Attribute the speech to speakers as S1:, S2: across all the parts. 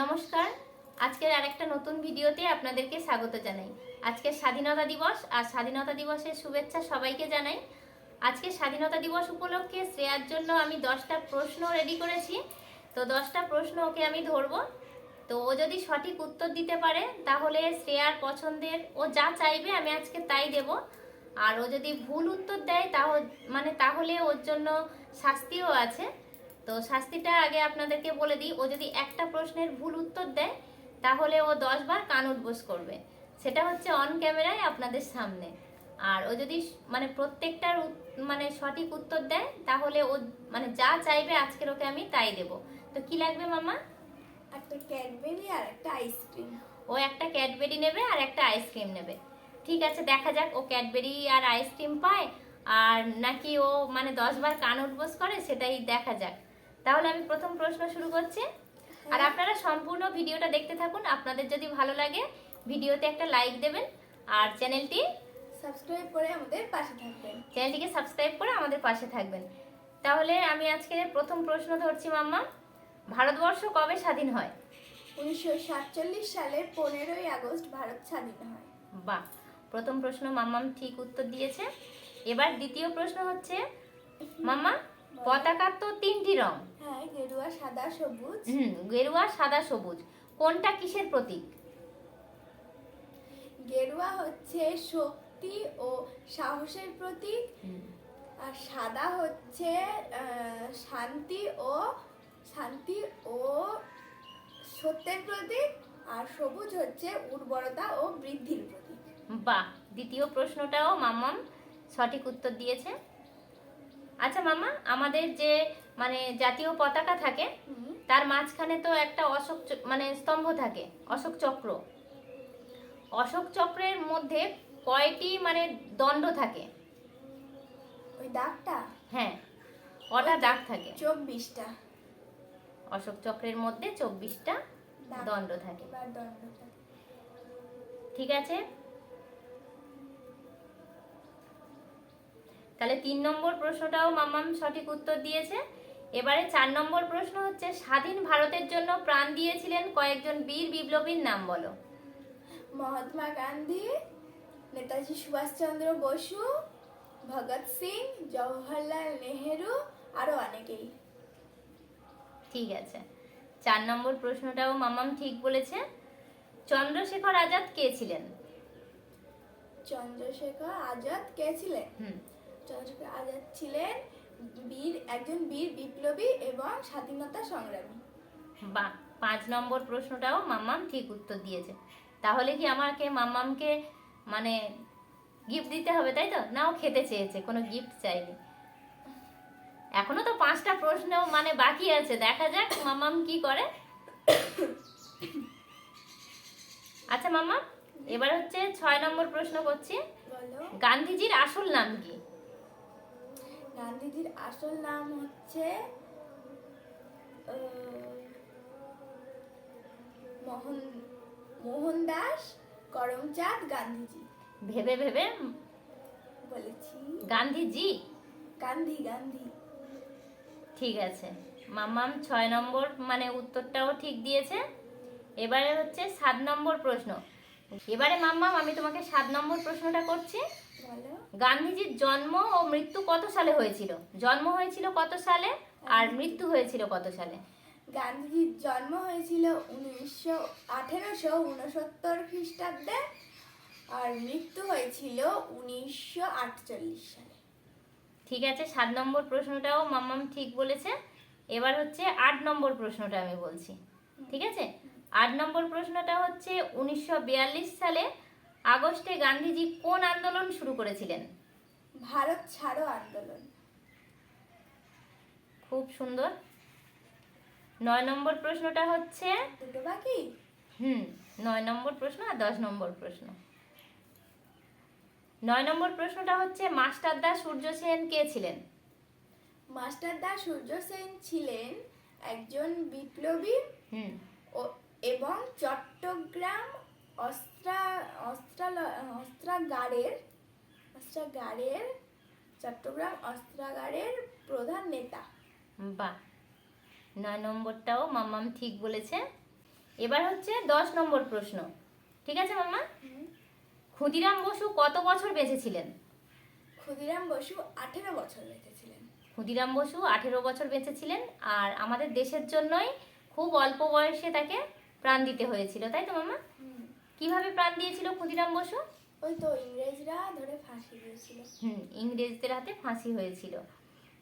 S1: নমস্কার। আজকের আরেকটা নতুন ভিডিওতে আপনাদেরকে স্বাগত জানাই। আজকে স্বাধীনতা দিবস আর স্বাধীনতা দিবসের শুভেচ্ছা সবাইকে জানাই। আজকে স্বাধীনতা দিবস উপলক্ষে শ্রেয়ার জন্য আমি দশটা প্রশ্ন রেডি করেছি। তো দশটা প্রশ্ন ওকে আমি ধরবো। তো ও যদি সঠিক উত্তর দিতে পারে, তাহলে শ্রেয়ার পছন্দের, ও যা চাইবে আমি আজকে তাই দেব। আর ও যদি ভুল উত্তর দেয় তাহলে মানে তাহলে ওর জন্য শাস্তিও আছে। তো শাস্তিটা আগে আপনাদেরকে বলে দিই ও যদি একটা প্রশ্নের ভুল উত্তর দেয় তাহলে ও দশ বার কান উঠবোস করবে। সেটা হচ্ছে অন ক্যামেরায় আপনাদের সামনে। আর ও যদি মানে প্রত্যেকটার মানে সঠিক উত্তর দেয় তাহলে ও মানে যা চাইবে আজকের ওকে আমি তাই দেব। তো কি লাগবে মামা?
S2: একটা ক্যাডবেরি আর একটা আইসক্রিম।
S1: ও একটা ক্যাডবেরি নেবে আর একটা আইসক্রিম নেবে। ঠিক আছে দেখা যাক ও ক্যাডবেরি আর আইসক্রিম পায় আর নাকি ও মানে দশ বার কান উঠবোস করে সেটাই দেখা যাক। তাহলে আমি প্রথম প্রশ্ন শুরু করছি। আর আপনারা সম্পূর্ণ ভিডিওটা দেখতে থাকুন। আপনাদের যদি ভালো লাগে ভিডিওতে একটা লাইক দেবেন আর চ্যানেলটি
S2: সাবস্ক্রাইব করে আমাদের পাশে থাকবেন।
S1: চ্যানেলটিকে সাবস্ক্রাইব করে আমাদের পাশে থাকবেন। তাহলে আমি আজকে প্রথম প্রশ্ন ধরছি মাম্মা। ভারতবর্ষ কবে স্বাধীন হয়?
S2: উনিশশো সাতচল্লিশ সালের পনেরোই আগস্ট ভারত স্বাধীন হয়।
S1: বাহ! প্রথম প্রশ্ন মাম্মাম ঠিক উত্তর দিয়েছে। এবার দ্বিতীয় প্রশ্ন হচ্ছে মাম্মা পতাকার তো তিনটি রং।
S2: হ্যাঁ গেরুয়া সাদা সবুজ।
S1: হুম গেরুয়া সাদা সবুজ। কোনটা কিসের প্রতীক?
S2: গেরুয়া হচ্ছে শক্তি ও সাহসের প্রতীক। আর সাদা হচ্ছে শান্তি ও শান্তি ও সত্যের প্রতীক। আর সবুজ হচ্ছে উর্বরতা ও বৃদ্ধির প্রতীক।
S1: বাহ দ্বিতীয় প্রশ্নটাও মাম্মাম সঠিক উত্তর দিয়েছে। আচ্ছা মামা আমাদের যে মানে জাতীয় পতাকা থাকে তার মাঝখানে তো একটা অশোক মানে স্তম্ভ থাকে অশোক চক্র। অশোক চক্রের মধ্যে কয়টি মানে দণ্ড থাকে?
S2: ওই দাগটা?
S1: হ্যাঁ কটা দাগ থাকে?
S2: চব্বিশটা।
S1: অশোক চক্রের মধ্যে চব্বিশটা দণ্ড থাকে। ঠিক আছে? তাহলে তিন নম্বর প্রশ্নটাও মামাম সঠিক উত্তর দিয়েছে। এবারে চার নম্বর প্রশ্ন হচ্ছে স্বাধীন ভারতের জন্য প্রাণ দিয়েছিলেন কয়েকজন বীর বিপ্লবীর নাম বলো।
S2: মহাত্মা গান্ধী নেতাজি সুভাষচন্দ্র বসু ভগৎ সিং জওহরলাল নেহেরু আরও অনেকেই।
S1: ঠিক আছে। চার নম্বর প্রশ্নটাও মামাম ঠিক বলেছে। চন্দ্রশেখর আজাদ কে ছিলেন?
S2: চন্দ্রশেখর আজাদ কে ছিলেন?
S1: হুম।
S2: চন্দ্রশেখর আজাদ ছিলেন বীর একজন বীর বিপ্লবী এবং স্বাধীনতা সংগ্রামী।
S1: বা পাঁচ নম্বর প্রশ্নটাও মাম্মাম ঠিক উত্তর দিয়েছে। তাহলে কি আমাকে মাম্মামকে মানে গিফট দিতে হবে তাই তো? না ও খেতে চেয়েছে কোনো গিফট চাইনি। এখনও তো পাঁচটা প্রশ্ন মানে বাকি আছে। দেখা যাক মাম্মাম কি করে। আচ্ছা মাম্মা এবার হচ্ছে ছয় নম্বর প্রশ্ন করছি। গান্ধীজির আসল নাম কি?
S2: গান্ধীজির আসল নাম হচ্ছে মোহন মোহনদাস করমচাঁদ গান্ধীজি।
S1: ভেবে ভেবে
S2: বলেছি।
S1: গান্ধীজি?
S2: গান্ধী গান্ধী।
S1: ঠিক আছে। মাম্মাম ছয় নম্বর মানে উত্তরটাও ঠিক দিয়েছে। এবারে হচ্ছে সাত নম্বর প্রশ্ন। এবারে মাম্মাম আমি তোমাকে সাত নম্বর প্রশ্নটা করছি। গান্ধীজির জন্ম ও মৃত্যু কত সালে হয়েছিল? জন্ম হয়েছিল কত সালে? আর মৃত্যু হয়েছিল কত সালে?
S2: গান্ধীজির জন্ম হয়েছিল উনিশশো আঠেরোশো উনসত্তর খ্রিস্টাব্দে আর মৃত্যু হয়েছিল উনিশশো আটচল্লিশ সালে।
S1: ঠিক আছে সাত নম্বর প্রশ্নটাও মাম্মাম ঠিক বলেছে। এবার হচ্ছে আট নম্বর প্রশ্নটা আমি বলছি। ঠিক আছে? আট নম্বর প্রশ্নটা হচ্ছে উনিশশো বিয়াল্লিশ সালে আগস্টে গান্ধীজি কোন আন্দোলন শুরু করেছিলেন?
S2: ভারত ছাড়ো আন্দোলন।
S1: খুব সুন্দর। নয় নম্বর প্রশ্নটা হচ্ছে?
S2: দুটো বাকি?
S1: হুম নয় নম্বর প্রশ্ন আর দশ নম্বর প্রশ্ন। নয় নম্বর প্রশ্নটা হচ্ছে মাস্টারদা সূর্য সেন কে ছিলেন?
S2: মাস্টারদা সূর্য সেন ছিলেন একজন বিপ্লবী
S1: হুম।
S2: ও এবং চট্টগ্রাম অস্ত্রা অস্ত্রাল- অস্ত্রাগারের অস্ত্রাগারের চট্টগ্রাম অস্ত্রাগারের প্রধান নেতা।
S1: বাহ। নয় নম্বরটাও মাম্মাম ঠিক বলেছে। এবার হচ্ছে দশ নম্বর প্রশ্ন। ঠিক আছে মামা ক্ষুদিরাম বসু কত বছর বেঁচে ছিলেন
S2: ক্ষুদিরাম বসু আঠেরো বছর বেঁচেছিলেন।
S1: ক্ষুদিরাম বসু আঠেরো বছর বেঁচে ছিলেন আর আমাদের দেশের জন্যই খুব অল্প বয়সে তাকে প্রাণ দিতে হয়েছিল তাই তো মামা। কীভাবে প্রাণ দিয়েছিল ক্ষুদিরাম বসু?
S2: ওই তো ইংরেজরা ধরে ফাঁসি দিয়েছিল।
S1: হুম ইংরেজদের হাতে ফাঁসি হয়েছিল।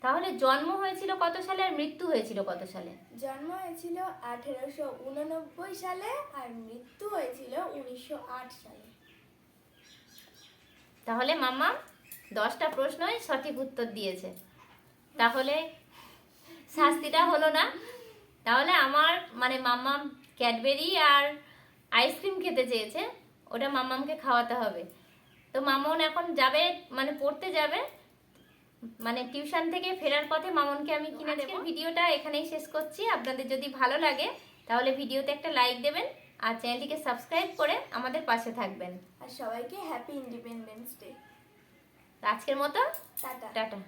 S1: তাহলে জন্ম হয়েছিল কত সালে আর মৃত্যু হয়েছিল কত সালে?
S2: জন্ম হয়েছিল আঠেরোশো উননব্বই সালে আর মৃত্যু হয়েছিল উনিশশো আট সালে।
S1: তাহলে মামা দশটা প্রশ্নই সঠিক উত্তর দিয়েছে। তাহলে শাস্তিটা হলো না। তাহলে আমার মানে মাম্মাম ক্যাডবেরি আর খেতে চেয়েছে ওটা মামামকে খাওয়াতে হবে। তো মামন এখন যাবে মানে পড়তে যাবে মানে টিউশন থেকে ফেরার পথে মামনকে আমি কিনে দেবো। ভিডিওটা এখানেই শেষ করছি। আপনাদের যদি ভালো লাগে তাহলে ভিডিওতে একটা লাইক দেবেন আর চ্যানেলটিকে সাবস্ক্রাইব করে আমাদের পাশে থাকবেন।
S2: আর সবাইকে হ্যাপি ইন্ডিপেন্ডেন্স ডে।
S1: আজকের মতো
S2: টাটা।
S1: টাটা।